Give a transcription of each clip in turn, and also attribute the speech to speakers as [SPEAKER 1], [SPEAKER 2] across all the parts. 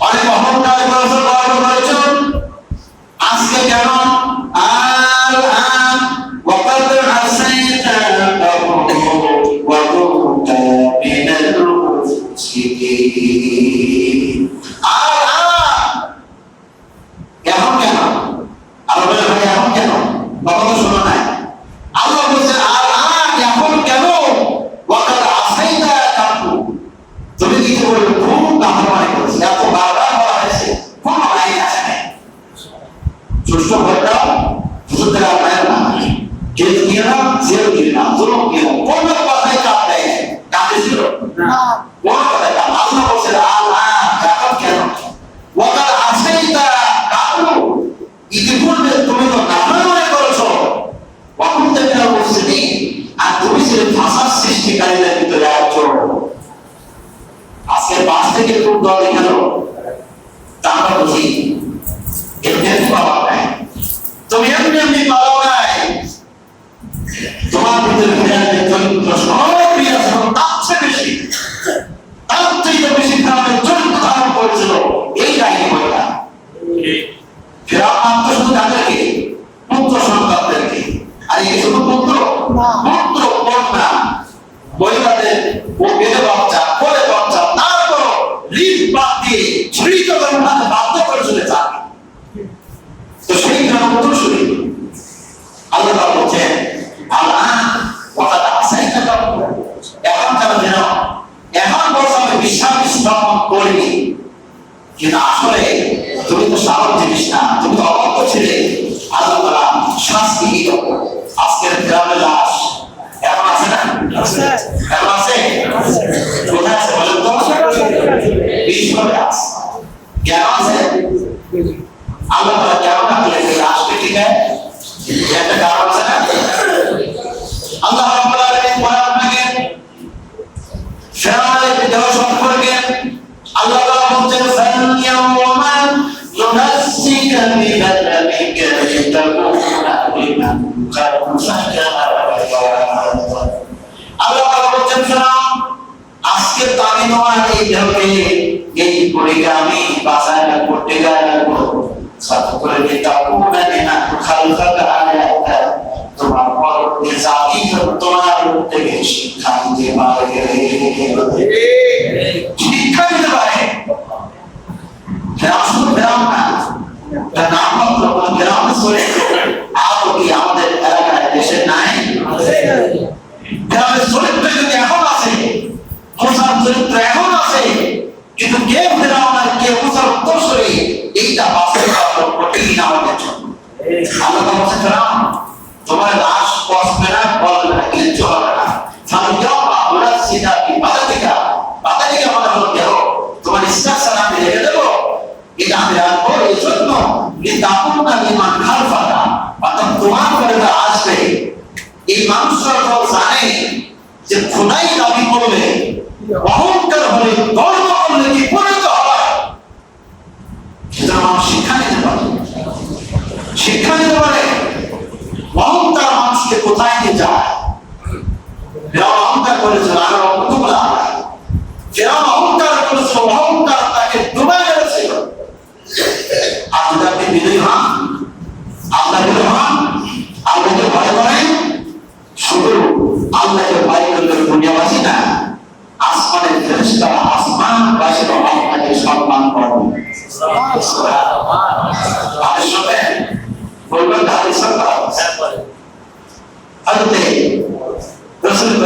[SPEAKER 1] অনেক অহংকার করেছেন আজকে কেন কিন্তু আসলে তুমি তো স্বাভাবিক জিনিস না তুমি তো অবক্ত ছিলে। আল্লাহ তাআলা শাস্তি দিল। আজকের গ্রামে লাশ এখন আছে না? এখন আছে? কোথায় আছে বলেন তো? বিশ্বরে আছে। কেন আছে? আজকে তামি তোমার এই এই পরীক্ষা আমি বাঁচায় রাখব টেকায় রাখব সাথে করে লিতাকুনা লিমান খালফাকা আয়াতা তোমার পরবর্তী জাতি তোমার থেকে শিক্ষা দিতে পারে শিক্ষা দিতে পারে ফেরাউন শুধু না তার কোনো ফেরাউন করে আরও কি আমাদের এলাকায় দেশে নাই? ফেরাউনের চরিত্র যদি এখন আছে মুসার চরিত্র এখন আছে, কিন্তু কে ফেরাউন আর কে মুসার উত্তরসূরি, এইটা বাস্তবে কঠিন আমাদের জন্য। আল্লাহ বলছে ফেরাউন তোমার লাশ কসবে না বলবে না কিচ্ছু হবে না। ফালিয়াও আমরা সিধা কি? বাদাতিকা বাদাতিকা মানে হলো দেহ তোমার ইনস্ট্রাকশন আমি রেখে দেবো। এটা আমি রাখব, এই জন্য দাপুন না ইমান খালফাটা অর্থাৎ তোমার ঘরে যা আসবে এই মানুষরা তো জানে যে খোদাই দাবি অহংকার হলে গর্ব করলে কি পরিণত সেটা মানুষ শিক্ষা নিতে পারে। শিক্ষা নিতে পারে। অহংকার মানুষকে কোথায় নিয়ে যায়? অহংকার করেছিল আর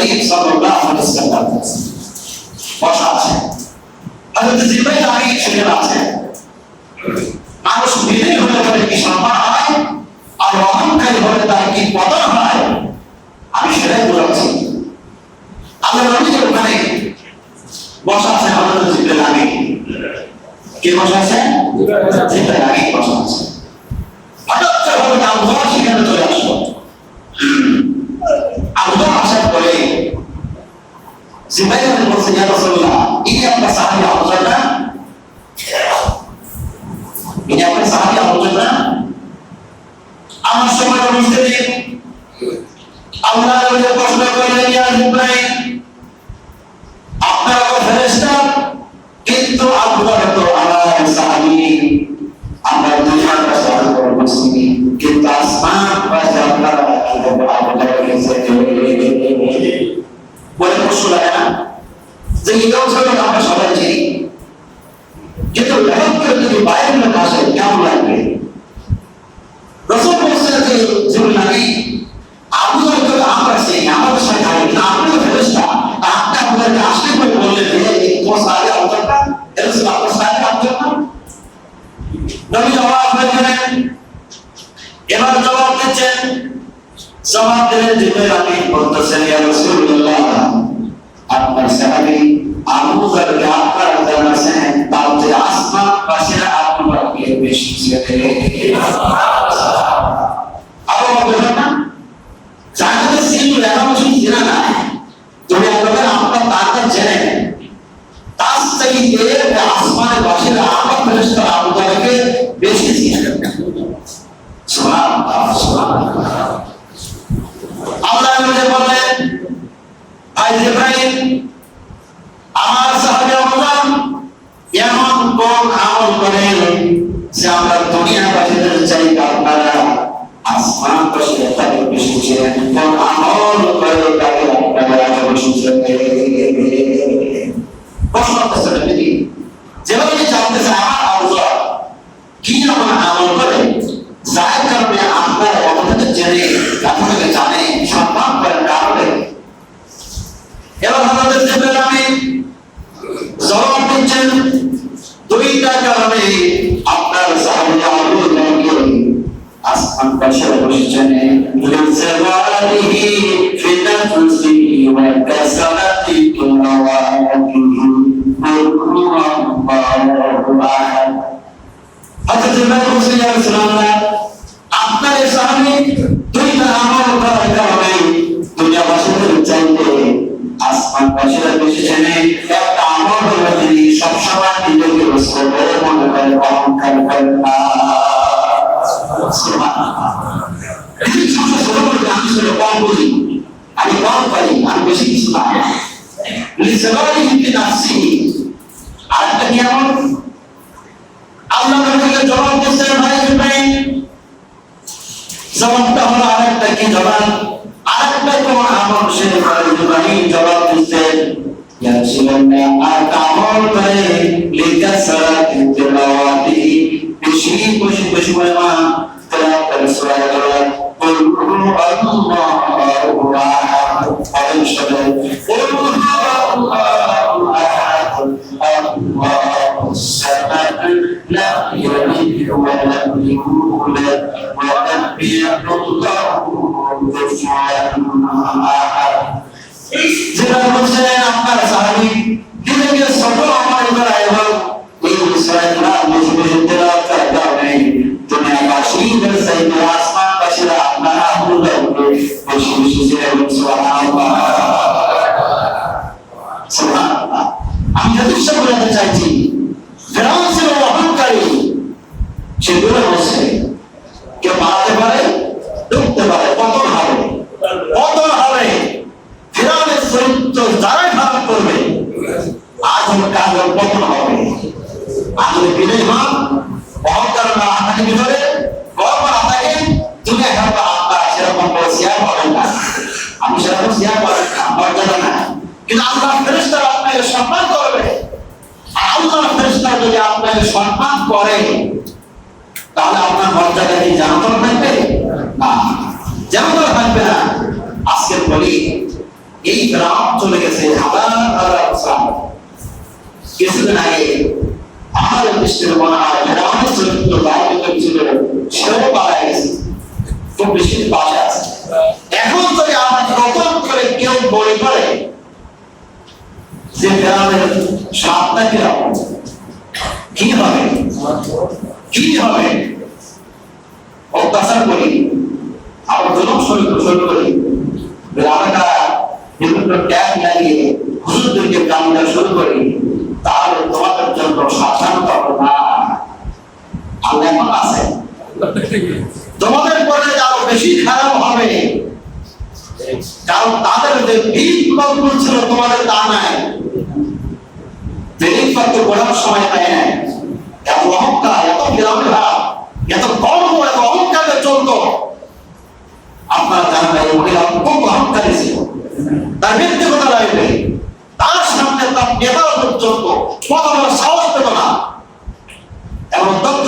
[SPEAKER 1] করিম সাল্লাল্লাহু আলাইহি ওয়াসাল্লাম বসা আছে হযরত জিবরাইল আলাইহিস সালাম আছে মানুষ বিনয়ী হলে তার কি সম্মান হয় আর অহংকারী হলে তার কি পতন হয় আমি সেটাই বোঝাচ্ছি আল্লাহ নবী যে ওখানে বসা আছে হযরত জিবরাইল আগে কে বসা আছে জিবরাইল আগে বসা আছে হঠাৎ করে আল্লাহ সেখানে চলে আসলো আল্লাহ আসার পরে জিবাইর বলছে ইয়া রাসূলুল্লাহ ইনি আপনার nabii আসমানের ফেরেশতা আবু আমার এমন যে আমরা আপনারা আসমান পাশে তাকে বেশি আমল করে প্রশ্ন করছে নাকি যেভাবে জানতেছে আমার আবুজান কি এমন আমল করে, যার কারণে আপনার অবদান জেনে আপনাকে জানে, সম্মান করেন কারণে। এবার আমাদের জিব্রাইল আমিন জবাব দিচ্ছেন দুইটা কারণে আপনার সাহাবী আবু বকর আসমান পাশে বসেছেন। আহাদ হযরত ইব্রাহিম হোসেন আলাইহিস আপনার এই সাহাবী يا سلمنا أتعمرني لكسرة التلاواتي بشي بش بش وما تلاقى الصلاة قل هو الله أحد ألم شباب قل هو الله أحد الله الصمد لم يلد ولم يولد ولم يكن له كفوا أحد যেটা বলছে আপনার সাহাবি নিজেকে ছোট আমার এবার এবং এই বিষয়ে না বেশি বেশি আমি সেরকম শেয়ার করেন মর্যাদা না। কিন্তু আল্লাহ ফেরেস্তার আপনাকে সম্মান করবে। আর আল্লাহ ফেরেস্তার যদি আপনাকে সম্মান করে, তাহলে আপনার মর্যাদা কি জানাতন থাকবে? না। জানাতন থাকবে না। আজকে বলি, এই গ্রাম চলে গেছে হাজার হাজার বছর কিছুদিন আগে আমাদের দৃষ্টির মনে হয়, গ্রামের চরিত্র দায়িত্ব ছিল সেও পাওয়া গেছে। খুব বেশি পাশে আছে। এখন যদি নতুন করে কেউ মনে করে যে গ্রামের সাতটা কীরকম কি হবে? কি হবে? অত্যাচার করি, আবার শরীর শুরু করি গ্রামেটা বিভিন্ন ট্যাগ লাগিয়ে হুজুরদেরকে কামটা শুরু করি, তাহলে তোমাদের জন্য সাধারণত না। আল্লাহ আছে। তোমাদের পরে আরও বেশি খারাপ হবে, কারণ তাদের যে কল্পন ছিল, তোমাদের তা নাই। বেদিক পত্র পড়ার সময় পায় নাই। এত গর্ব এত অহংকারে চলতো। আপনারা জানেন না, এই মহিলা খুব অহংকারী ছিল। তার ব্যক্তিগত লাইফে, তার সামনে তার নেতারা পর্যন্ত বলার সাহস পেত না। তত্ত্ব ছিল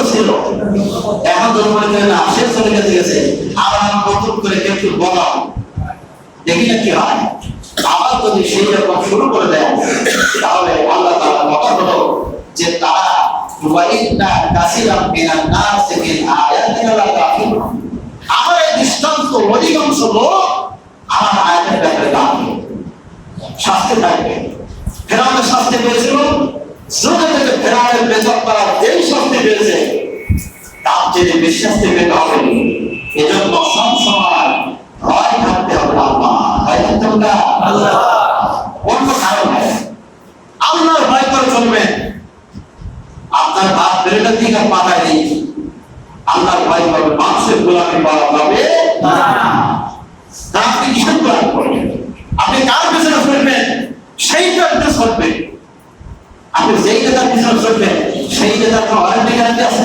[SPEAKER 1] এখন তো মনে করেন না সে চলে গেছে গেছে। আবার নতুন করে একটু বলাও দেখি না কি হয়। আবার যদি সেই রকম শুরু করে দেয়, তাহলে আল্লাহ তাআলা কথা হলো যে তারা ওয়াইন্না কাসিরাম মিনান নাস মিন আয়াতিনা লা আমার এই দৃষ্টান্ত অধিকাংশ লোক আমার আয়াতের ব্যাপারে কাফির শাস্তি থাকবে ফেরাউনের শাস্তি পেয়েছিল। জোরে থেকে ফেরাউনের বেচক করার যেই শাস্তি পেয়েছে। তার চেয়ে বেশি শাস্তি পেতে এজন্য সবসময় ভয় থাকতে হবে আল্লাহ। ভয় থাকতে হবে না? অন্য কারণ আল্লাহর ভয় করে আপনার বেরোটা দিকে আল্লাহর ভয় করবে। মানুষের গোলামি আপনি কিসের করবেন? আপনি কার পেছনে সেইটা আপনি আপনি যেই নেতার পিছনে চলবেন সেই নেতার কোনো গ্যারান্টি আছে?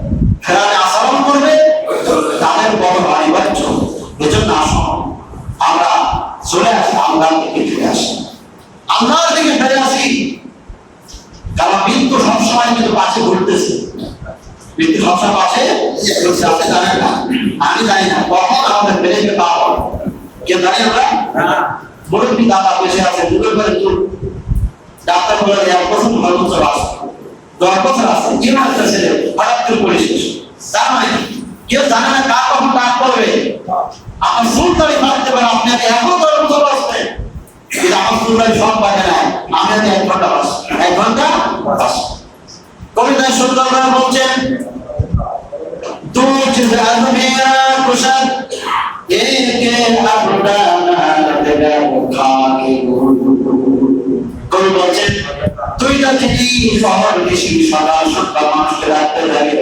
[SPEAKER 1] ফেরানে আচরণ করবে তাদের বড় চলবে এজন্য আসুন আমরা চলে আসি আল্লাহর দিকে ফিরে আসি। আল্লাহর দিকে ফিরে আসি। কারণ মৃত্যু সবসময় কিন্তু পাশে ঘুরতেছে। মৃত্যু সবসময় পাশে ঘুরছে আপনি জানেন না? আমি জানি না কখন আমাদের বেড়ে পাওয়া কেউ জানি আমরা মুরব্বী দাদা বসে আছে দূরে করে দূর ডাক্তার বলে এক বছর নয় বছর আছে। দশ বছর আছে কি একটা ছেলে? হঠাৎ করে পড়ে শেষ তার মানে কেউ জানে না কার কখন কাজ করবে। আমার সুলতানি মারতে পারে আপনি আগে এখন করে মুসল আসবে কিন্তু আমার সুলতানি সব পাকে না আমি আগে এক ঘণ্টা বাস এক ঘণ্টা বাস কবিতায় সুন্দর বলছেন তুই যে আজমিয়া কুশল যদি শহর বেশি সদা সত্য মানুষকে রাখতে লাগে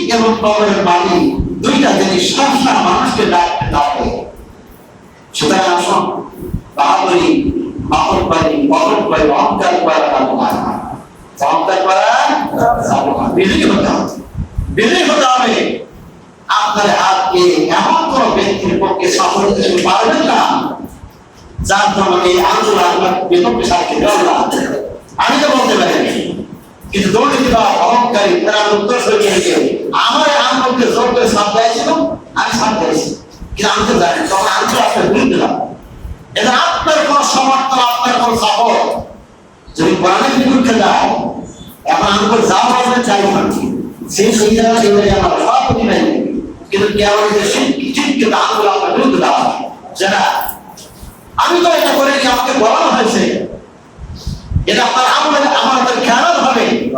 [SPEAKER 1] এবং কবরের মাটি দুইটা জিনিস সবসময় মানুষকে ডাকতে ডাকে সুতরাং আসুন পারি অহংকার করা অহংকার করা বিজয়ী হতে হবে। বিজয়ী হতে হবে। আপনার এমন কোন ব্যক্তির পক্ষে সফল পারবেন না, যার জন্য এই আন্দোলন আপনার বিপক্ষে সাক্ষী দেওয়া আমি তো বলতে পারি কিন্তু দুর্নীতি বা অহংকারী, তারা উত্তর সরিয়ে নিয়ে আমার আন্দোলনকে জোর করে সাপ দিয়েছিল আমি সাপ দিয়েছি কিন্তু আমি তো জানি তখন আমি তো আপনার ভুল দিলাম এটা আপনার কোন সমর্থন, আপনার কোন সাপোর্ট যদি কোরআনের বিরুদ্ধে যায়, এখন আমি যা বলতে চাই না সেই সুবিধা এবারে আমার সব প্রতিবাদী কিন্তু কেমন যে কিন্তু আন্দোলন আপনার বিরুদ্ধে দেওয়া যারা আমি তো এটা করে আমাকে বলানো হয়েছে। এটা আপনার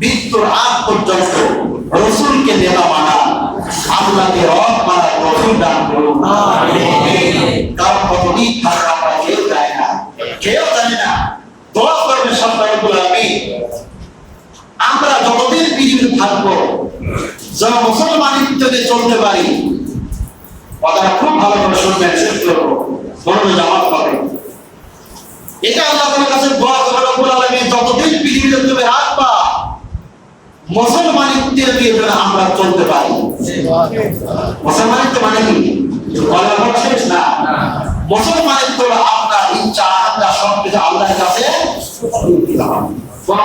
[SPEAKER 1] মৃত্যুর আগ পর্যন্ত রসুলকে নেতা মানা, আল্লাহকে রব মানা, রসুল দান করুন। কারণ কতদিন থাকা আমরা কেউ জানি না। কেউ জানি না। দোয়া করবে সন্তানগুলো আমি আমরা যতদিন পৃথিবীতে থাকব যেন মুসলমানিত্বকে চলতে পারি, কথাটা খুব ভালো করে শুনবেন, শেষ করব। মনোযোগ জামাত পাবে এটা আল্লাহ তোমার কাছে দোয়া করে রব্বুল আলামিন, যতদিন পৃথিবীতে তুমি রাখবা যেন আমরা চলতে পারি। মুসলমানিত্ব মানে কি? শেষ না? মুসলমানিত্ব আপনার ইচ্ছা কিছু কোন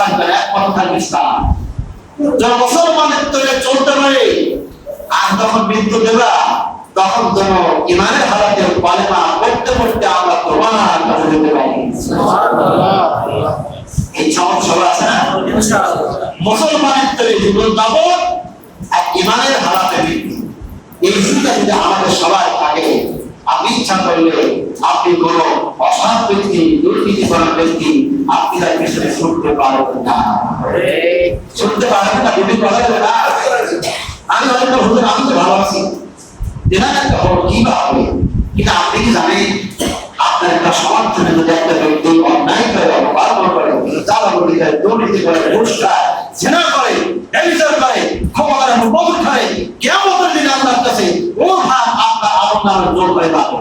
[SPEAKER 1] থাকবে না একমত থাকবে ইসলাম। যারা মুসলমানিত্ব চলতে পারে, আর তখন মৃত্যু দেবা, তখন যেন ইমানের হারাতে পালেমা আমরা তোমার কাছে যেতে পারি। এই সভা আছে না? মুসলমানের জীবন ইমানের হারাতে এই যদি আমাদের সবার থাকে, আপনি ইচ্ছা করলে আপনি কোন ব্যক্তি, দুর্নীতি ব্যক্তি, আপনি তার পিছনে পারবেন না। পারবেন না করা না। আমি অনেকটা হুজুর আমি তো একটা বড় কি বা কিন্তু আপনি কি জানেন, আপনার একটা সমর্থনে যদি একটা ব্যক্তি অন্যায় করে করে দুর্নীতি করে ঘুষ খায় জেনা করে ব্যবচার করে ক্ষমা করে কেমন দিন আপনার কাছে ও হাত আপনার আপনার জোর করে পাবো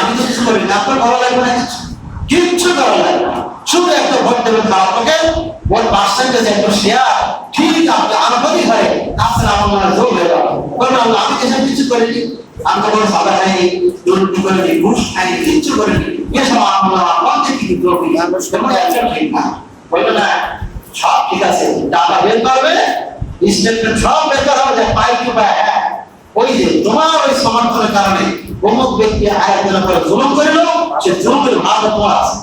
[SPEAKER 1] আমি তো কিছু করি না আপনার ভালো লাগবে না কিচ্ছু করা লাগবে শুধু একটা ভোট দেবেন আপনাকে ভোট পার্সেন্টেজ একটা শেয়ার ঠিক আপনি আনুপাতিক হয় আপনার আমার নামে জোর হয়ে যাবে আল্লাহ আমি কিছু কিছু করিনি আমি তো কোনো সাদা খাইনি দুর্নীতি করিনি ঘুষ খাইনি কিচ্ছু করিনি। এসব আমার থেকে ঠিক না। বলবে না সব ঠিক আছে টাকা বের করবে স্টেটমেন্ট সব বের করা হবে পাই টু পাই হ্যাঁ। ওই যে তোমার ওই সমর্থনের কারণে অমুক ব্যক্তি আরেকজনের করে জুলুম করিল সে জুলুমের ভাগ তোমার আছে।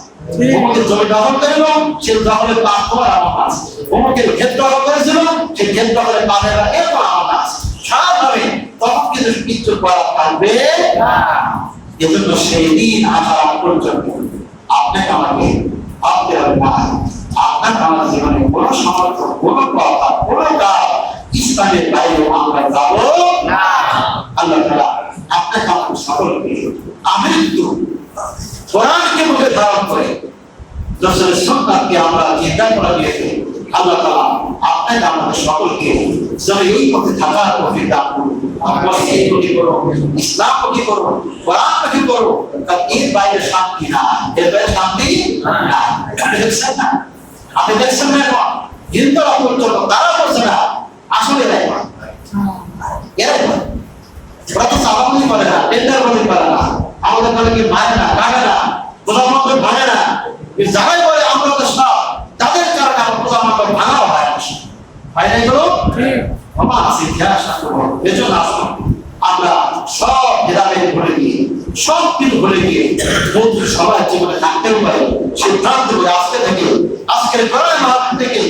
[SPEAKER 1] অমুকের জমি দখল করিল সে দখলের পাপ তোমার আমার আছে। অমুকের ক্ষেত দখল করেছিল, সে ক্ষেত দখলের পাপের এরকম আমার আছে। স্বাভাবে তখন কিন্তু কিচ্ছু করা থাকবে না। এজন্য সেই দিন আগ পর্যন্ত আপনাকে আমাকে ভাবতে হবে না। আপনার আমার জীবনে কোনো সমর্থ কোনো কথা, কোনো কাজ ইসলামের বাইরে আমরা যাব না। আল্লাহ সকলকে আমৃত্যু কোরআনকে মুখে ধারণ করে। রসুলের সুন্নাতকে আমরা চিন্তা করা দিয়েছে আল্লাহ তাআলা আপনাকে, আমাদের সকলকে যেন এই পথে থাকার পথে করো করো করো তারা বলছে না আসলে এরাই করে। এরাই করে। ওরা তো চালাবলি করে না টেন্ডার বলি করে না আমাদের বলে কি মারে না কাটে না প্রধানমন্ত্রী ভাঙে না যারাই বলে আমরা তো সব তাদের কারণে আমার ভাঙাও হয় না। হয় না এগুলো আমার আছে ইতিহাস আমরা সব ভেদাভেদ ভুলে গিয়ে সব কিছু ভুলে গিয়ে বন্ধু সবার জীবনে থাকতে পারে সিদ্ধান্ত আজকে থেকে আজকের মাঠ থেকে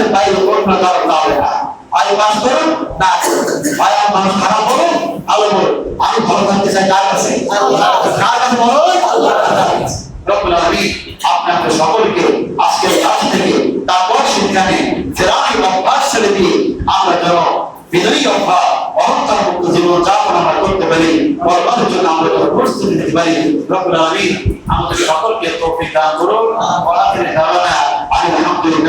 [SPEAKER 1] ইসলামের বাইরে কল্পনা করা যাবে না। বাস করুন না আমার মানুষ খারাপ বলুন ভালো বলুন আমি ভালো থাকতে চাই কার কাছে? কার কাছে বলুন রব্বুল আলামিন আপনাদের সকলকে আজকের ক্লাস থেকে তারপর সেখানে ফেরানি অভ্যাস ছেড়ে দিয়ে আমরা যেন বিজয়ী অভ্যাস অহংকার মুক্ত জীবন যাপন আমরা করতে পারি বরবাদের জন্য আমরা যেন প্রস্তুতি নিতে পারি। রব্বুল আলামিন আমাদের সকলকে তৌফিক দান করুন। আখির দাওয়ানা